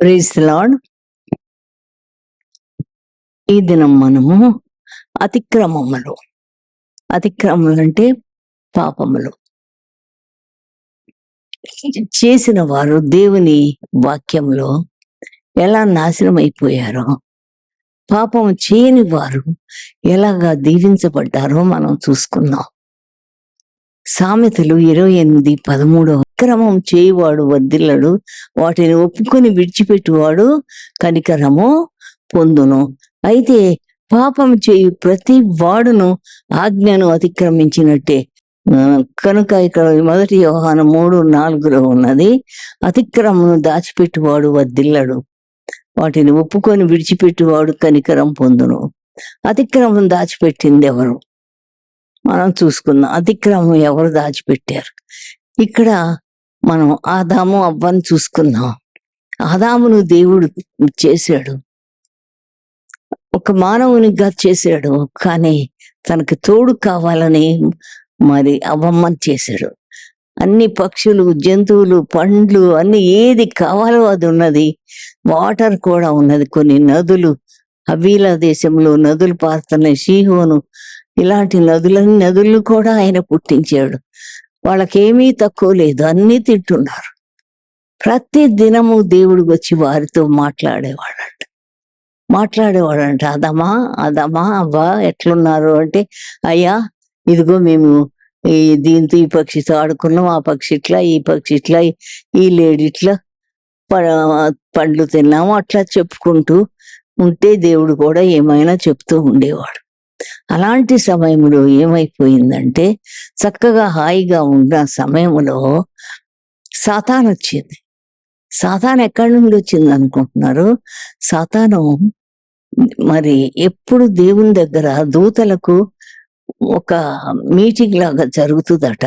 Praise lord ఈ దినం మనము అతిక్రమములు. అతిక్రమములు అంటే పాపములు. చేసిన వారు దేవుని వాక్యంలో ఎలా నాశనం అయిపోయారో పాపం చేయని వారు ఎలాగా దీవించబడ్డారో మనం చూసుకుందాం. సామెతలు ఇరవై ఎనిమిది పదమూడో. క్రమం చేయువాడు వర్ధిల్లడు వాటిని ఒప్పుకొని విడిచిపెట్టువాడు కనికరము పొందును. అయితే పాపం చేయు ప్రతి వాడును ఆజ్ఞను అతిక్రమించినట్టే. కనుక ఇక్కడ మొదటి వ్యవహారం మూడు నాలుగులో ఉన్నది అతిక్రమను దాచిపెట్టువాడు వర్ధిల్లడు వాటిని ఒప్పుకొని విడిచిపెట్టువాడు కనికరం పొందును. అతిక్రమం దాచిపెట్టింది ఎవరు మనం చూసుకుందాం. అతిక్రమం ఎవరు దాచిపెట్టారు? ఇక్కడ మనం ఆదాము అవ్వని చూసుకుందాం. ఆదామును దేవుడు చేశాడు. ఒక మానవునిగా చేశాడు. కానీ తనకు తోడు కావాలని మరి అవ్వమ్మని చేశాడు. అన్ని పక్షులు జంతువులు పండ్లు అన్ని ఏది కావాలో అది ఉన్నది. వాటర్ కూడా ఉన్నది. కొన్ని నదులు హవీల దేశంలో నదులు పారుతున్నాయి షీహోను ఇలాంటి నదులని నదులు కూడా ఆయన పుట్టించాడు. వాళ్ళకేమీ తక్కువ లేదు అన్నీ తింటున్నారు. ప్రతి దినము దేవుడు వచ్చి వారితో మాట్లాడేవాడంట మాట్లాడేవాడంట అదమ్మా అదమ్మా అబ్బా ఎట్లున్నారు? అంటే అయ్యా ఇదిగో మేము ఈ దీంతో ఈ పక్షితో ఆడుకున్నాం ఆ పక్షి ఇట్లా ఈ పక్షి ఇట్లా ఈ లేడీ ఇట్లా ప- పండ్లు తిన్నాము అట్లా చెప్పుకుంటూ ఉంటే దేవుడు కూడా ఏమైనా చెప్తూ ఉండేవాడు. అలాంటి సమయంలో ఏమైపోయిందంటే చక్కగా హాయిగా ఉన్న సమయంలో సాతాన్ వచ్చింది. సాతాన్ ఎక్కడి నుండి వచ్చింది అనుకుంటున్నారు? సాతాను మరి ఎప్పుడు దేవుని దగ్గర దూతలకు ఒక మీటింగ్ లాగా జరుగుతుందట.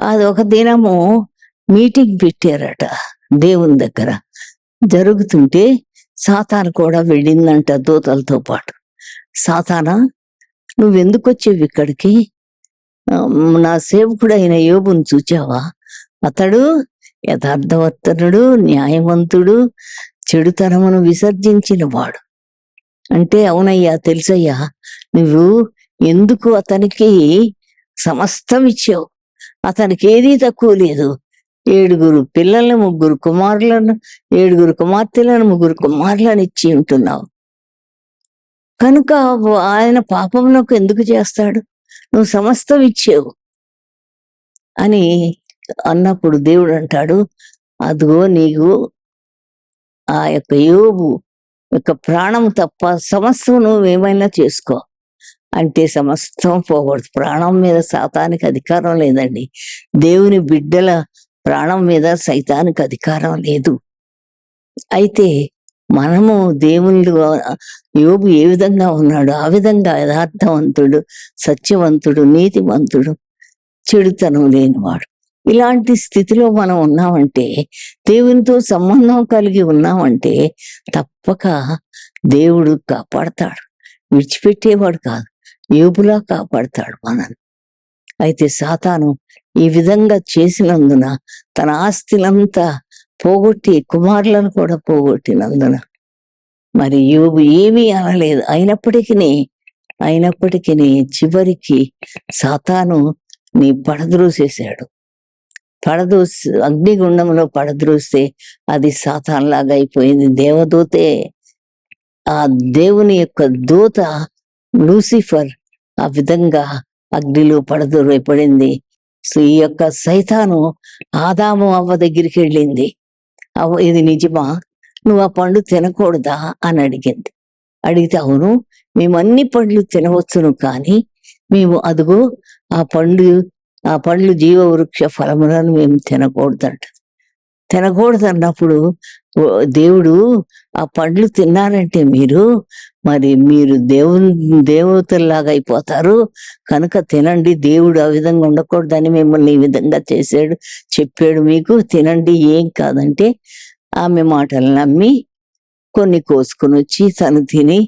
అది ఒక దినము మీటింగ్ పెట్టారట దేవుని దగ్గర. జరుగుతుంటే సాతాను కూడా వెళ్ళిందంట దూతలతో పాటు. సాతానా నువ్వెందుకు వచ్చేవి ఇక్కడికి నా సేవకుడైన అయిన చూచావా? అతడు యథార్థవర్తనుడు న్యాయవంతుడు చెడుతనమును విసర్జించిన వాడు అంటే అవునయ్యా తెలుసయ్యా నువ్వు ఎందుకు అతనికి సమస్తం ఇచ్చావు అతనికి ఏదీ తక్కువ లేదు. ఏడుగురు పిల్లలను ముగ్గురు కుమారులను ఏడుగురు కుమార్తెలను ముగ్గురు కుమారులను ఇచ్చి ఉంటున్నావు. కనుక ఆయన పాపంలోకి ఎందుకు చేస్తాడు? నువ్వు సమస్తం ఇచ్చేవు అని అన్నప్పుడు దేవుడు అంటాడు అదిగో నీకు ఆ యొక్క యోబు యొక్క ప్రాణం తప్ప సమస్తం నువ్వేమైనా చేసుకో. అంటే సమస్తం పోకూడదు. ప్రాణం మీద శాతానికి అధికారం లేదండి. దేవుని బిడ్డల ప్రాణం మీద సైతానికి అధికారం లేదు. అయితే మనము దేవుళ్ళు యోగు ఏ విధంగా ఉన్నాడు ఆ విధంగా యథార్థవంతుడు సత్యవంతుడు నీతివంతుడు చెడుతనం లేనివాడు. ఇలాంటి స్థితిలో మనం ఉన్నామంటే దేవునితో సంబంధం కలిగి ఉన్నామంటే తప్పక దేవుడు కాపాడతాడు. విడిచిపెట్టేవాడు కాదు. ఏబులా కాపాడతాడు మనల్ని. అయితే సాతాను ఈ విధంగా చేసినందున తన ఆస్తిలంతా పోగొట్టి కుమారులను కూడా పోగొట్టినందున మరి యోగు ఏమీ అనలేదు. అయినప్పటికీ అయినప్పటికీ చివరికి సాతాను నీ పడద్రోసేశాడు. పడదోసి అగ్నిగుండంలో పడద్రోస్తే అది సాతాన్లాగా అయిపోయింది. దేవదూతే ఆ దేవుని యొక్క దూత లూసిఫర్ ఆ విధంగా అగ్నిలో పడదొరపడింది సో ఈ యొక్క సైతాను ఆదాము అవ్వ దగ్గరికి వెళ్ళింది. ఇది నిజమా? నువ్వు ఆ పండు తినకూడదా? అని అడిగింది. అడిగితే అవును మేము అన్ని పండ్లు తినవచ్చును కానీ మేము అదుగో ఆ పండు ఆ పండ్లు జీవవృక్ష ఫలములను మేము తినకూడదంట. తినకూడదు అన్నప్పుడు దేవుడు ఆ పండ్లు తిన్నారంటే మీరు మరి మీరు దేవుని దేవతల్లాగా అయిపోతారు. కనుక తినండి దేవుడు ఆ విధంగా ఉండకూడదని మిమ్మల్ని ఈ విధంగా చేశాడు చెప్పాడు మీకు. తినండి ఏం కాదంటే ఆమె మాటలు నమ్మి కొన్ని కోసుకొని వచ్చి తను తిని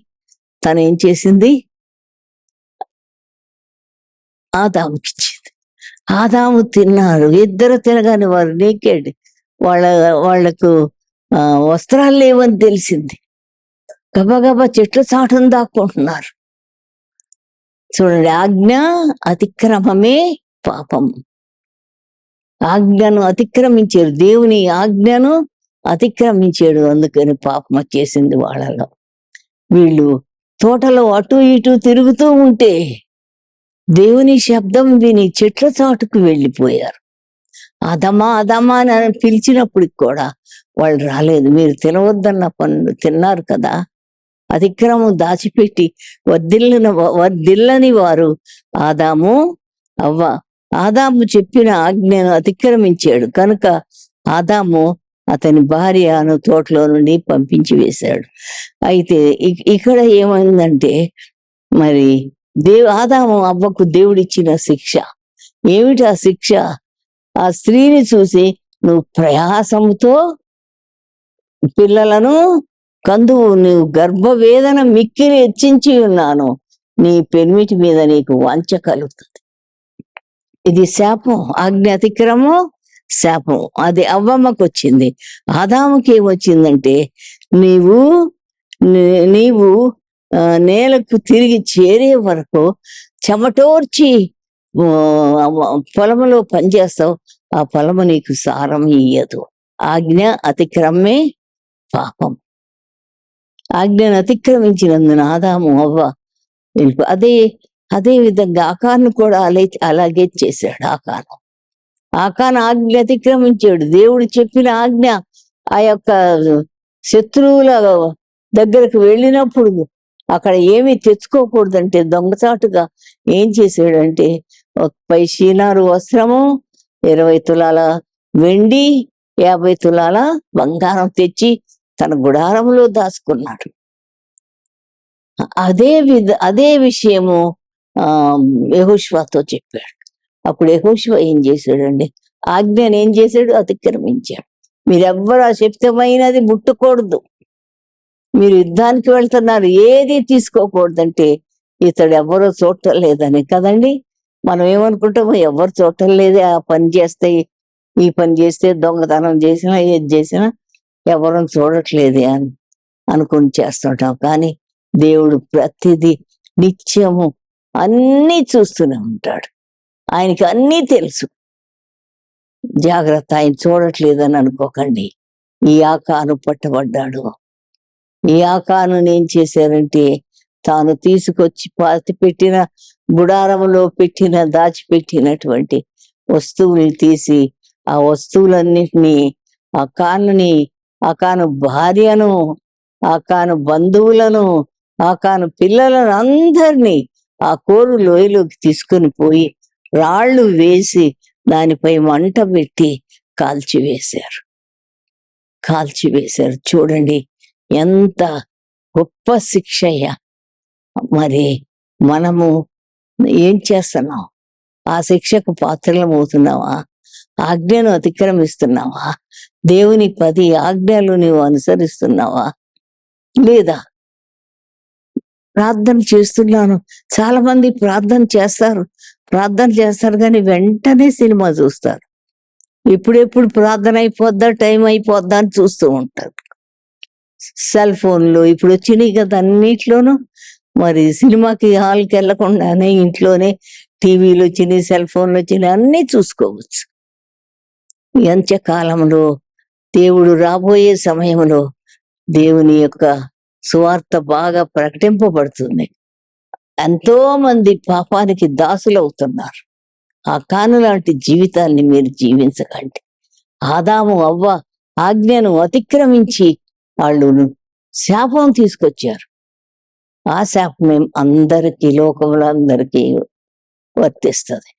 తను ఏం చేసింది? ఆదాముకిచ్చింది. ఆదాము తిన్నారు ఇద్దరు తినగానే వారు నీకేడు వాళ్ళ వాళ్ళకు వస్త్రాలు లేవని తెలిసింది. గబగబా చెట్ల చాటును దాక్కుంటున్నారు. చూడండి ఆజ్ఞ అతిక్రమమే పాపం. ఆజ్ఞను అతిక్రమించారు. దేవుని ఆజ్ఞను అతిక్రమించాడు. అందుకని పాపం వచ్చేసింది వాళ్ళలో. వీళ్ళు తోటలో అటు ఇటు తిరుగుతూ ఉంటే దేవుని శబ్దం విని చెట్ల చాటుకు వెళ్ళిపోయారు. అదమా అదమా అని పిలిచినప్పటికి కూడా వాళ్ళు రాలేదు. మీరు తినవద్దన్న పనులు తిన్నారు కదా. అతిక్రమం దాచిపెట్టి వర్దిల్లిన వర్దిల్లని వారు ఆదాము అవ్వ. ఆదాము చెప్పిన ఆజ్ఞను అతిక్రమించాడు. కనుక ఆదాము అతని భార్యను తోటలో నుండి పంపించి వేశాడు. అయితే ఇక్కడ ఏమైందంటే మరి దేవు ఆదాము అవ్వకు దేవుడిచ్చిన శిక్ష. ఏమిటి ఆ శిక్ష? ఆ స్త్రీని చూసి నువ్వు ప్రయాసంతో పిల్లలను కందువు నువ్వు గర్భవేదన మిక్కిని హెచ్చించి ఉన్నాను. నీ పెనిమిటి మీద నీకు వంచ కలుగుతుంది. ఇది శాపం ఆజ్ఞ అతిక్రమం శాపం. అది అవ్వమ్మకు వచ్చింది ఆదాముకి ఏమొచ్చిందంటే నీవు నీవు నేలకు తిరిగి చేరే వరకు చెమటోర్చి పొలములో పనిచేస్తావు. ఆ పొలము నీకు సారం ఇయ్యదు. ఆజ్ఞ అతిక్రమే పాపం. ఆజ్ఞను అతిక్రమించినందున ఆదాము అవ్వ అదే అదే విధంగా ఆకాను కూడా అలా అలాగే చేశాడు ఆకాను. ఆకాను ఆజ్ఞ అతిక్రమించాడు. దేవుడు చెప్పిన ఆజ్ఞ ఆ యొక్క శత్రువుల దగ్గరకు వెళ్ళినప్పుడు అక్కడ ఏమీ తెచ్చుకోకూడదంటే దొంగచాటుగా ఏం చేశాడంటే ఒక పై షీనారు వస్త్రము ఇరవై తులాల వెండి యాభై తులాల బంగారం తెచ్చి తన గుడారంలో దాచుకున్నాడు. అదే విధ అదే విషయము ఆ యహోష్వాతో చెప్పాడు. అప్పుడు యహోష్వ ఏం చేశాడండి? ఆజ్ఞను ఏం చేశాడు? అతిక్రమించాడు. మీరెవ్వరు అశక్తమైనది ముట్టకూడదు. మీరు యుద్ధానికి వెళ్తున్నారు ఏది తీసుకోకూడదంటే ఇతడు ఎవరో చూడటం లేదని కదండి? మనం ఏమనుకుంటాము ఎవరు చూడటం లేదే. ఆ పని చేస్తే ఈ పని చేస్తే దొంగతనం చేసినా ఏది చేసినా ఎవరు చూడట్లేదే అని అనుకుని చేస్తుంటాం. కానీ దేవుడు ప్రతిదీ నిత్యము అన్నీ చూస్తూనే ఉంటాడు. ఆయనకి అన్నీ తెలుసు. జాగ్రత్త ఆయన చూడట్లేదని అనుకోకండి. ఈ ఆకాను పట్టబడ్డాడు. ఈ ఆకాను ఏం చేశారంటే తాను తీసుకొచ్చి పాతి పెట్టిన గుడారంలో పెట్టిన దాచిపెట్టినటువంటి వస్తువుల్ని తీసి ఆ వస్తువులన్నిటినీ ఆ కానుని ఆ కాను భార్యను ఆ కాను బంధువులను ఆ కాను పిల్లలను అందరినీ ఆ కోరు లోయలోకి తీసుకొని పోయి రాళ్ళు వేసి దానిపై మంట పెట్టి కాల్చివేశారు. కాల్చివేశారు. చూడండి ఎంత గొప్ప శిక్షయ్య మరి మనము ఏం చేస్తున్నావు? ఆ శిక్షకు పాత్రలం అవుతున్నావా ఆజ్ఞను అతిక్రమిస్తున్నావా? దేవుని పది ఆజ్ఞలు నీవు అనుసరిస్తున్నావా? లేదా ప్రార్థన చేస్తున్నాను. చాలా మంది ప్రార్థన చేస్తారు. ప్రార్థన చేస్తారు కానీ వెంటనే సినిమా చూస్తారు. ఇప్పుడెప్పుడు ప్రార్థన అయిపోద్దా టైం అయిపోద్దా అని చూస్తూ ఉంటారు. సెల్ ఫోన్లు ఇప్పుడు వచ్చినాయి కదా అన్నిట్లోనూ. మరి సినిమాకి హాల్కి వెళ్ళకుండానే ఇంట్లోనే టీవీలు వచ్చినాయి సెల్ ఫోన్లు వచ్చినాయి అన్నీ చూసుకోవచ్చు. ఈ అంత్యకాలంలో దేవుడు రాబోయే సమయంలో దేవుని యొక్క సువార్త బాగా ప్రకటింపబడుతుంది. ఎంతో మంది పాపానికి దాసులు అవుతున్నారు ఆ కాను లాంటి జీవితాన్ని మీరు జీవించకండి. ఆదాము అవ్వ ఆజ్ఞను అతిక్రమించి వాళ్ళు శాపం తీసుకొచ్చారు. ఆ శాపం ఏం అందరికీ లోకంలో అందరికీ వర్తిస్తుంది.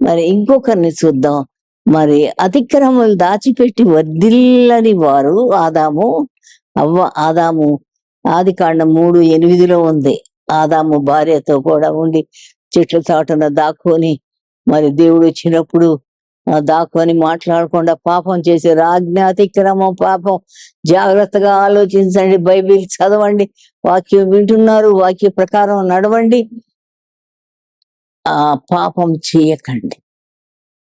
మరి ఇంకొకరిని చూద్దాం. మరి అతిక్రమలు దాచిపెట్టి వర్దిల్లని వారు ఆదాము. అవ్వ ఆదాము ఆది కాండం మూడు ఎనిమిదిలో ఉంది. ఆదాము భార్యతో కూడా ఉండి చెట్ల చాటున దాక్కొని మరి దేవుడు వచ్చినప్పుడు దాక్కొని మాట్లాడకుండా పాపం చేశారు ఆజ్ఞాతిక్రమం పాపం. జాగ్రత్తగా ఆలోచించండి బైబిల్ చదవండి వాక్యం వింటున్నారు వాక్య ప్రకారం నడవండి. ఆ పాపం చేయకండి.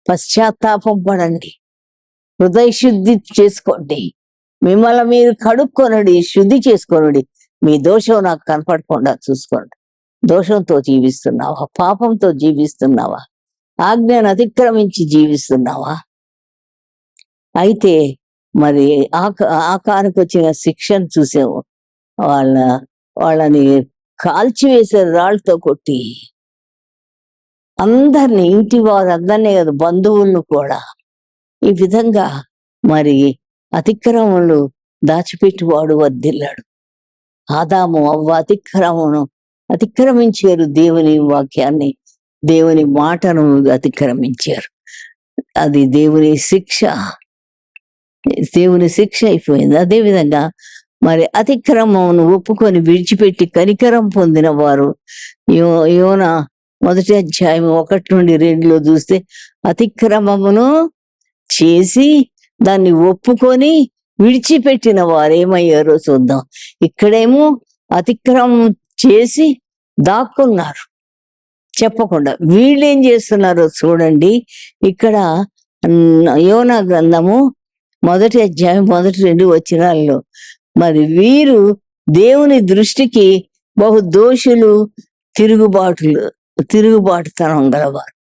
పశ్చాత్తాపం పడండి. హృదయ శుద్ధి చేసుకోండి. మిమ్మల్ని మీరు కడుక్కొనడి శుద్ధి చేసుకొనడి. మీ దోషం నాకు కనపడకుండా చూసుకోండి. దోషంతో జీవిస్తున్నావా? పాపంతో జీవిస్తున్నావా? ఆజ్ఞను అతిక్రమించి జీవిస్తున్నావా? అయితే మరి ఆక ఆకానికి వచ్చిన శిక్షను చూసాము వాళ్ళ వాళ్ళని కాల్చివేసే రాళ్ళతో కొట్టి అందరిని ఇంటి వారు అందరినీ కదా బంధువులను కూడా ఈ విధంగా మరి అతిక్రమములు దాచిపెట్టువాడు వర్దిల్లాడు ఆదాము అవ్వ అతిక్రమను అతిక్రమించారు దేవుని వాక్యాన్ని దేవుని మాటను అతిక్రమించారు. అది దేవుని శిక్ష. దేవుని శిక్ష అయిపోయింది. అదే విధంగా మరి అతిక్రమమును ఒప్పుకొని విడిచిపెట్టి కనికరం పొందిన వారు యో యోన మొదటి అధ్యాయం ఒకటి నుండి రెండులో చూస్తే అతిక్రమమును చేసి దాన్ని ఒప్పుకొని విడిచిపెట్టిన వారు ఏమయ్యారో చూద్దాం. ఇక్కడేమో అతిక్రమం చేసి దాక్కున్నారు. చెప్పకుండా. వీళ్ళు ఏం చేస్తున్నారో చూడండి. ఇక్కడ యోన యోనా గ్రంథము మొదటి అధ్యాయం మొదటి రెండు వచ్చినాల్లో మరి వీరు దేవుని దృష్టికి బహు దోషులు తిరుగుబాటులు తిరుగుబాటుతనం గలవారు.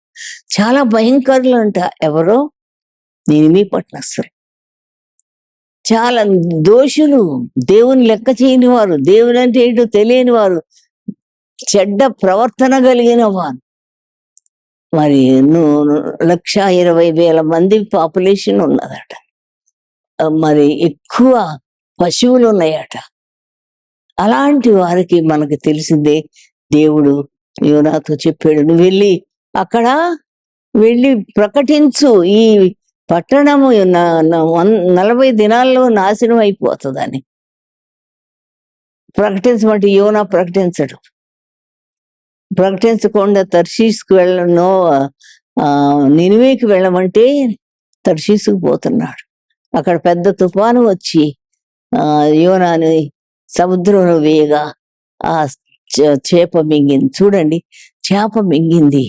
చాలా భయంకరులు అంట ఎవరో మీ పట్టణస్తులు చాలా దోషులు. దేవుని లెక్క చేయని వారు దేవుని అంటే ఏంటో తెలియని వారు చెడ్డ ప్రవర్తన కలిగిన వారు. మరి ను- లక్ష ఇరవై వేల మంది పాపులేషన్ ఉన్నదట. మరి ఎక్కువ పశువులు ఉన్నాయట. అలాంటి వారికి మనకు తెలిసిందే దేవుడు యువనాతో చెప్పాడు నువ్వు వెళ్ళి అక్కడ వెళ్ళి ప్రకటించు. ఈ పట్టణము నలభై దినాల్లో నాశనం అయిపోతుందని. ప్రకటించమంటే యోనా ప్రకటించడు. ప్రకటించకుండా తర్షీస్కు వెళ్ళనో నినివేకి వెళ్ళమంటే తర్షీసుకు పోతున్నాడు. అక్కడ పెద్ద తుఫాను వచ్చి ఆ యోనాని సముద్రంలో వేయగా ఆ చేప మింగింది. చూడండి చేప మింగింది.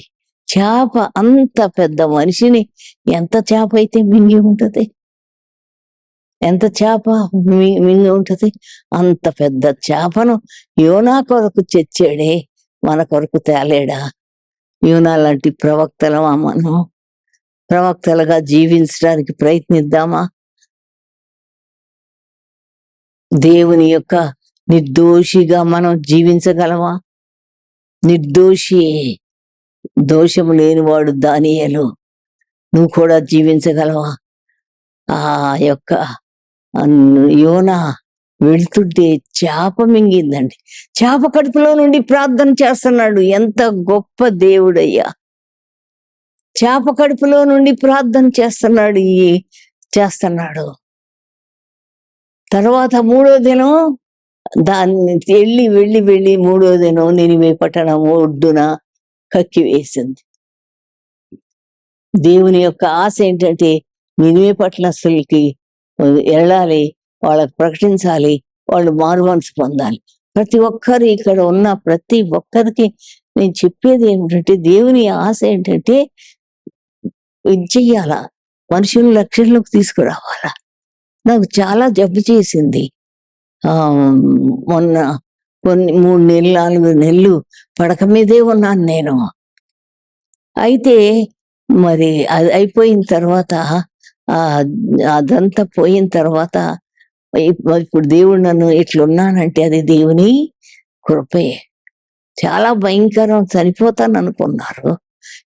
చేప అంత పెద్ద మనిషిని ఎంత చేప అయితే మింగి ఉంటది? ఎంత చేప మింగి ఉంటది? అంత పెద్ద చేపను యోనా కొరకు తెచ్చాడే. మన కొరకు తేలేడా? యూనా లాంటి ప్రవక్తలమా మనం? ప్రవక్తలుగా జీవించడానికి ప్రయత్నిద్దామా? దేవుని యొక్క నిర్దోషిగా మనం జీవించగలమా? నిర్దోషి దోషము లేనివాడు దానియలు. నువ్వు కూడా జీవించగలవా? ఆ యొక్క యోనా వెళ్తుంటే చేప మింగిందండి. చేప కడుపులో నుండి ప్రార్థన చేస్తున్నాడు. ఎంత గొప్ప దేవుడయ్యా. చేప కడుపులో నుండి ప్రార్థన చేస్తున్నాడు. ఈ చేస్తున్నాడు. తర్వాత మూడో దినం దాన్ని వెళ్ళి వెళ్ళి వెళ్ళి మూడో దినం నినివే పట్టణం ఒడ్డున కక్కి వేసింది. దేవుని యొక్క ఆశ ఏంటంటే నినివే పట్టణస్తులకి వెళ్ళాలి వాళ్ళకి ప్రకటించాలి వాళ్ళు మారు మనసు పొందాలి. ప్రతి ఒక్కరు ఇక్కడ ఉన్న ప్రతి ఒక్కరికి నేను చెప్పేది ఏమిటంటే దేవుని ఆశ ఏంటంటే ఇది చెయ్యాలా? మనుషులు లక్ష్యంలోకి తీసుకురావాలా? నాకు చాలా జబ్బు చేసింది. ఆ మొన్న కొన్ని మూడు నెలలు నాలుగు నెలలు పడక మీదే ఉన్నాను నేను. అయితే మరి అది అయిపోయిన తర్వాత అదంతా పోయిన తర్వాత ఇప్పుడు దేవుడు నన్ను ఇట్లున్నానంటే అది దేవుని కృపే. చాలా భయంకరం చనిపోతాను అనుకున్నారు.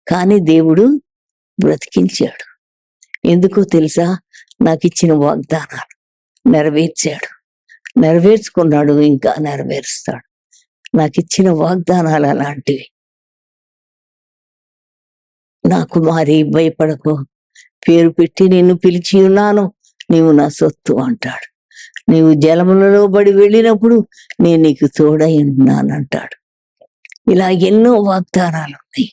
కానీ దేవుడు బ్రతికించాడు. ఎందుకో తెలుసా? నాకు ఇచ్చిన వాగ్దానాలు నెరవేర్చాడు. నెరవేర్చుకున్నాడు ఇంకా నెరవేరుస్తాడు. నాకు ఇచ్చిన వాగ్దానాలు అలాంటివి. నా కుమారి భయపడకు. పేరు పెట్టి నిన్ను పిలిచి ఉన్నాను. నీవు నా సొత్తు అంటాడు. నీవు జలములలో పడి వెళ్ళినప్పుడు నేను నీకు తోడై ఉన్నానంటాడు. ఇలా ఎన్నో వాగ్దానాలు ఉన్నాయి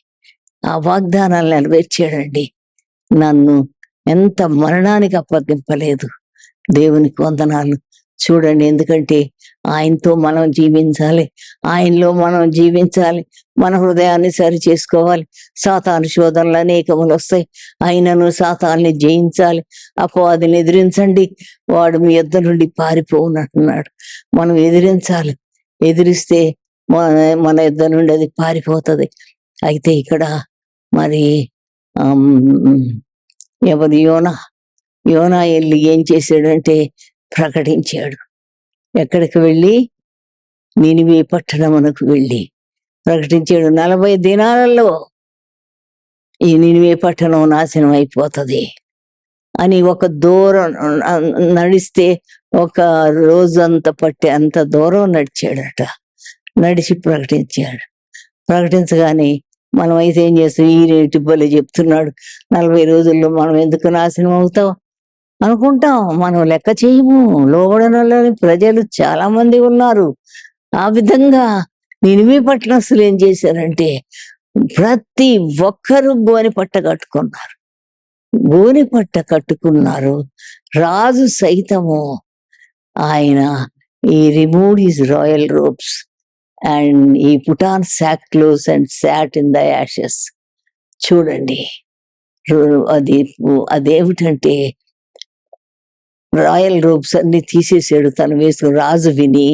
ఆ వాగ్దానాలు నెరవేర్చాడండి. నన్ను ఎంత మరణానికి అప్పగింపలేదు. దేవునికి వందనాలు. చూడండి ఎందుకంటే ఆయనతో మనం జీవించాలి. ఆయనలో మనం జీవించాలి. మన హృదయాన్ని సరి చేసుకోవాలి. సాతాను శోధనలు అనేకములు వస్తాయి. ఆయనను సాతాన్ని జయించాలి. అపవాదిని ఎదిరించండి. వాడు మీ యుద్ధ నుండి పారిపోనట్టున్నాడు. మనం ఎదిరించాలి. ఎదిరిస్తే మన మన యుద్ధ నుండి అది పారిపోతుంది. అయితే ఇక్కడ మరి ఎవరు యోనా? యోనా వెళ్ళి ఏం చేశాడంటే ప్రకటించాడు. ఎక్కడికి వెళ్ళి? నినివే పట్టణమునకు వెళ్ళి. ప్రకటించాడు. నలభై దినాలలో ఈ నినివే పట్టణం నాశనం అయిపోతుంది అని ఒక దూరం నడిస్తే ఒక రోజంత పట్టే అంత దూరం నడిచాడట. నడిచి ప్రకటించాడు. ప్రకటించగానే మనం అయితే ఏం చేస్తాం? ఈ రేటు బలి చెప్తున్నాడు. నలభై రోజుల్లో మనం ఎందుకు నాశనం అవుతాం? అనుకుంటాం మనం లెక్క చేయము. లోబడనని ప్రజలు చాలా మంది ఉన్నారు. ఆ విధంగా నినిమి పట్టణస్తులు ఏం చేశారంటే ప్రతి ఒక్కరు గోని పట్ట కట్టుకున్నారు. గోని పట్ట కట్టుకున్నారు. రాజు సైతము ఆయన ఈ remove his royal robes and ఈ put on sackcloth and sat in the ashes. చూడండి. అది అదేమిటంటే రాయల్ రూప్స్ అన్ని తీసేసాడు తను వేసుకుని రాజు విని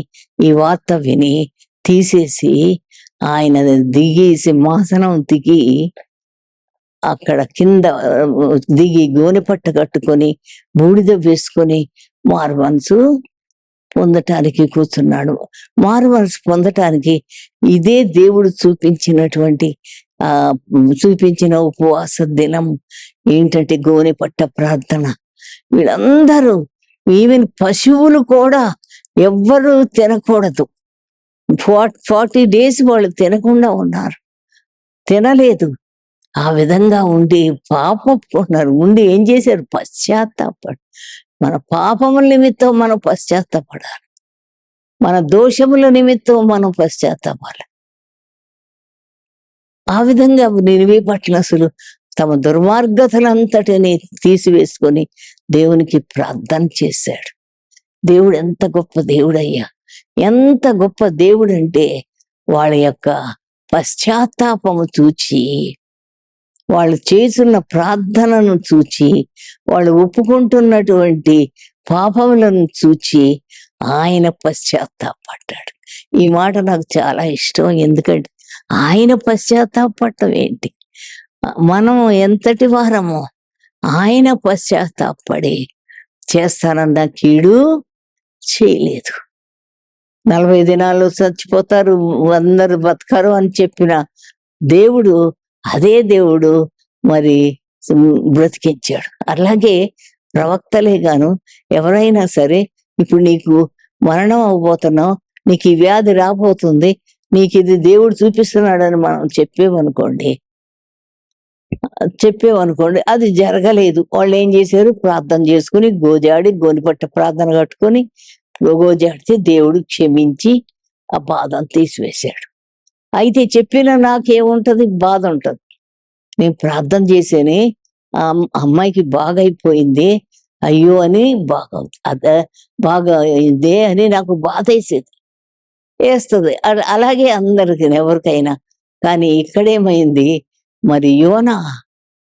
ఈ వార్త విని తీసేసి ఆయన దిగి సింహాసనం దిగి అక్కడ కింద దిగి గోనె పట్ట కట్టుకొని బూడిద వేసుకొని మారు పొందటానికి కూర్చున్నాడు. మారు మనసు పొందటానికి ఇదే దేవుడు చూపించినటువంటి ఆ చూపించిన ఉపవాస దినం ఏంటంటే గోనె పట్ట ప్రార్థన. వీళ్ళందరూ ఈవెన్ పశువులు కూడా ఎవ్వరూ తినకూడదు. ఫార్టీ డేస్ వాళ్ళు తినకుండా ఉన్నారు. తినలేదు. ఆ విధంగా ఉండి పాపన్నారు ఉండి ఏం చేశారు? పశ్చాత్తాపడు. మన పాపముల నిమిత్తం మనం పశ్చాత్తాపడాలి. మన దోషముల నిమిత్తం మనం పశ్చాత్తాపాలి. ఆ విధంగా నినివే పట్ల అసలు తమ దుర్మార్గతలంతటిని తీసివేసుకొని దేవునికి ప్రార్థన చేశాడు. దేవుడు ఎంత గొప్ప దేవుడయ్యా. ఎంత గొప్ప దేవుడు అంటే వాళ్ళ యొక్క పశ్చాత్తాపము చూచి వాళ్ళు చేస్తున్న ప్రార్థనను చూచి వాళ్ళు ఒప్పుకుంటున్నటువంటి పాపములను చూచి ఆయన పశ్చాత్తాపడ్డాడు. ఈ మాట నాకు చాలా ఇష్టం. ఎందుకంటే ఆయన పశ్చాత్తాపడటం ఏంటి? మనం ఎంతటి వారమో ఆయన పశ్చాత్తాపడి చేస్తానన్న కీడు? చేయలేదు. నలభై దినాలు చచ్చిపోతారు అందరు బతకరు అని చెప్పిన దేవుడు అదే దేవుడు మరి బ్రతికించాడు. అలాగే ప్రవక్తలే గాను ఎవరైనా సరే ఇప్పుడు నీకు మరణం అవబోతున్నావు నీకు ఈ వ్యాధి రాబోతుంది నీకు ఇది దేవుడు చూపిస్తున్నాడని మనం చెప్పేమనుకోండి చెప్పేమనుకోండి అది జరగలేదు. వాళ్ళు ఏం చేశారు? ప్రార్థన చేసుకుని గోజాడి గోనిపట్ట ప్రార్థన కట్టుకొని గోజాడితే దేవుడు క్షమించి ఆ బాధను తీసివేశాడు. అయితే చెప్పిన నాకేముంటది? బాధ ఉంటది నేను ప్రార్థన చేసేనే ఆ అమ్మాయికి బాగైపోయింది. అయ్యో అని బాగా అద బాగా అయింది అని నాకు బాధ వేసేది వేస్తుంది అలాగే అందరికి ఎవరికైనా. కానీ ఇక్కడేమైంది? మరి యోన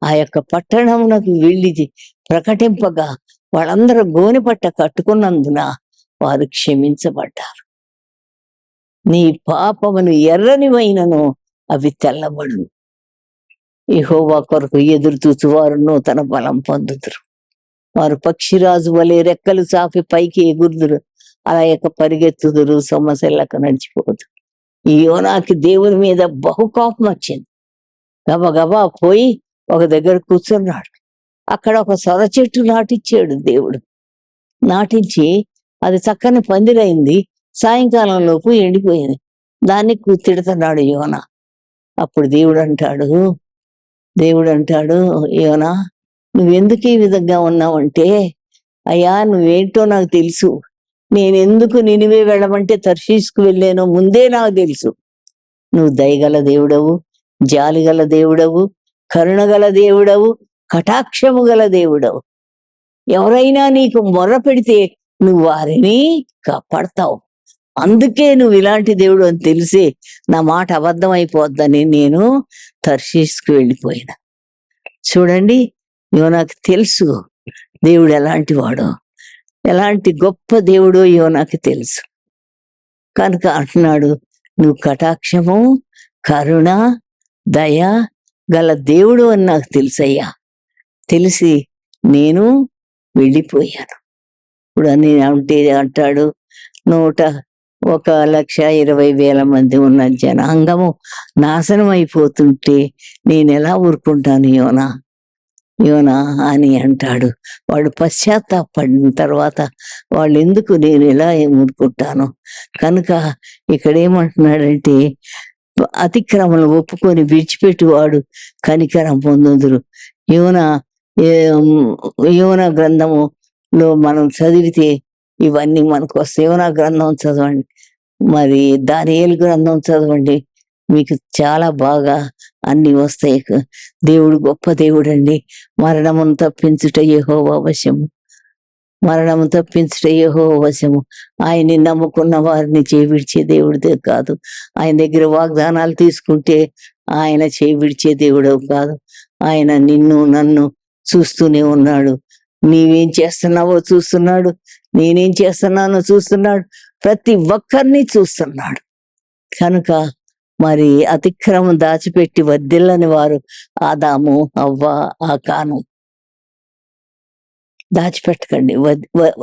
ఆ యొక్క పట్టణమునకు వెళ్ళి ప్రకటింపగా వాళ్ళందరూ గోని పట్ట కట్టుకున్నందున వారు క్షమించబడ్డారు. నీ పాపమును ఎర్రనివైనను అవి తెల్లబడు ఇహోవా కొరకు ఎదురు చూచు వారు నూతన బలం పొందుతురు వారు పక్షిరాజు వలె రెక్కలు చాపి పైకి ఎగురుదురు. అలా యొక్క పరిగెత్తుదురు సొమ్మసెల్లకు నడిచిపోదు ఈ యోనాకి దేవుని మీద బహు కోపం వచ్చింది. గబగబా పోయి ఒక దగ్గర కూర్చున్నాడు. అక్కడ ఒక సొర చెట్టు నాటించాడు దేవుడు. నాటించి అది చక్కని పందిరైంది. సాయంకాలంలోపు ఎండిపోయింది. దాన్ని కు- తిడుతున్నాడు యోన. అప్పుడు దేవుడు అంటాడు దేవుడు అంటాడు యోన నువ్వెందుకు ఈ విధంగా ఉన్నావంటే అయ్యా నువ్వేంటో నాకు తెలుసు. నేను ఎందుకు నినివే వెళ్ళమంటే తర్షీసుకు వెళ్ళానో ముందే నాకు తెలుసు. నువ్వు దయగల దేవుడవు. జాలిగల దేవుడవు కరుణగల దేవుడవు కటాక్షము గల దేవుడవు. ఎవరైనా నీకు మొర్ర పెడితే నువ్వు వారిని కాపాడతావు. అందుకే నువ్వు ఇలాంటి దేవుడు అని తెలిసి నా మాట అబద్ధం అయిపోద్దని నేను తర్శీస్కు వెళ్ళిపోయినా. చూడండి ఇవ నాకు తెలుసు దేవుడు ఎలాంటి వాడో. ఎలాంటి గొప్ప దేవుడో ఇవో నాకు తెలుసు. కనుక అంటున్నాడు నువ్వు కటాక్షము కరుణ దయ గల దేవుడు అని నాకు తెలుసయ్యా. తెలిసి నేను వెళ్ళిపోయాను. ఇప్పుడు అని అంటే అంటాడు నూట ఒక లక్ష ఇరవై వేల మంది ఉన్న జనాంగము నాశనం అయిపోతుంటే నేను ఎలా ఊరుకుంటాను యోనా? యోనా అని అంటాడు. వాడు పశ్చాత్తాపడిన తర్వాత వాళ్ళు ఎందుకు నేను ఎలా ఊరుకుంటాను? కనుక ఇక్కడేమంటున్నాడంటే అతిక్రమలు ఒప్పుకొని విడిచిపెట్టువాడు కనికరం పొందుదురు. యువన యువన గ్రంథములో మనం చదివితే ఇవన్నీ మనకు వస్తాయి. యువన గ్రంథం చదవండి. మరి దానియేలు గ్రంథం చదవండి. మీకు చాలా బాగా అన్ని వస్తాయి. దేవుడు గొప్ప దేవుడు అండి మరణమును తప్పించుట ఏహో వశము. మరణము తప్పించుట యెహోవా వశము. ఆయన్ని నమ్ముకున్న వారిని చేపిడిచే దేవుడిదే కాదు. ఆయన దగ్గర వాగ్దానాలు తీసుకుంటే ఆయన చేవిడిచే దేవుడు కాదు. ఆయన నిన్ను నన్ను చూస్తూనే ఉన్నాడు. నీవేం చేస్తున్నావో చూస్తున్నాడు. నేనేం చేస్తున్నానో చూస్తున్నాడు. ప్రతి ఒక్కరిని చూస్తున్నాడు. కనుక మరి అతిక్రమం దాచిపెట్టి వద్దిల్లని వారు ఆదాము అవ్వ ఆ కాను దాచిపెట్టకండి.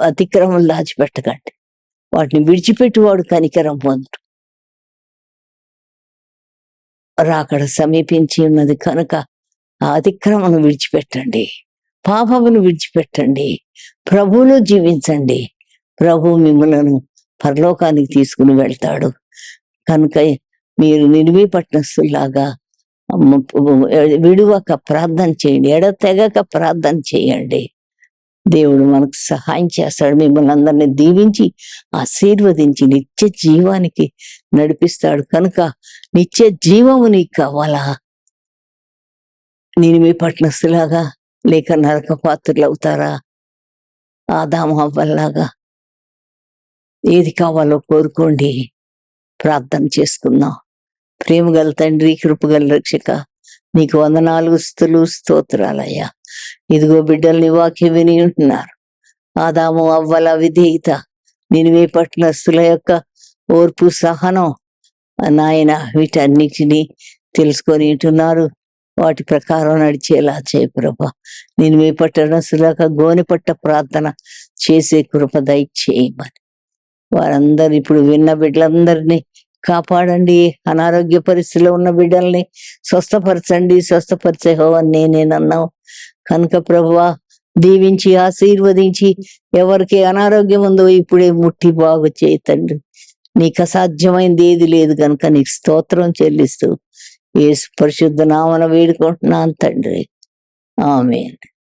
అతిక్రమం దాచిపెట్టకండి. వాటిని విడిచిపెట్టువాడు కనికరం పొందు రాకడ సమీపించి ఉన్నది కనుక ఆ అతిక్రమను విడిచిపెట్టండి. పాపమును విడిచిపెట్టండి. ప్రభువులో జీవించండి. ప్రభు మిమ్మలను పరలోకానికి తీసుకుని వెళ్తాడు. కనుక మీరు నిడివి పట్టణస్తులాగా విడువక ప్రార్థన చేయండి. ఎడతెగక ప్రార్థన చేయండి. దేవుడు మనకు సహాయం చేస్తాడు మిమ్మల్ని అందరినీ దీవించి ఆశీర్వదించి నిత్య జీవానికి నడిపిస్తాడు. కనుక నిత్య జీవము నీకు కావాలా? నేను మీ పట్టణస్తులాగా లేక నరక పాత్రలు అవుతారా ఆదాము అవ్వల్లాగా ఏది కావాలో కోరుకోండి. ప్రార్థన చేసుకుందాం. ప్రేమ గల తండ్రి కృపగల రక్షక నీకు వందనాలు స్థులు స్తోత్రాలయ్యా. ఇదిగో బిడ్డల్ని వాక్యం విని ఉంటున్నారు. ఆదాము అవ్వల విధేయత నినివే పట్టణస్తుల యొక్క ఓర్పు సహనం నాయన వీటన్నిటిని తెలుసుకొని ఉంటున్నారు. వాటి ప్రకారం నడిచేలా చేయ ప్రభ. నేను మీ పట్టణస్తులాక గోనిపట్ట ప్రార్థన చేసే కృప దయచేయమని. వారందరు ఇప్పుడు విన్న బిడ్డలందరినీ కాపాడండి. అనారోగ్య పరిస్థితిలో ఉన్న బిడ్డల్ని స్వస్థపరచండి. స్వస్థపరిచే హోవని నేనేనన్నావు. కనుక ప్రభువా దీవించి ఆశీర్వదించి ఎవరికి అనారోగ్యం ఉందో ఇప్పుడే ముట్టి బాగు చేయి తండ్రి. నీకు అసాధ్యమైంది ఏది లేదు కనుక నీకు స్తోత్రం చెల్లిస్తూ ఏ పరిశుద్ధ నామన వేడుకుంటున్నాను తండ్రి. ఆమె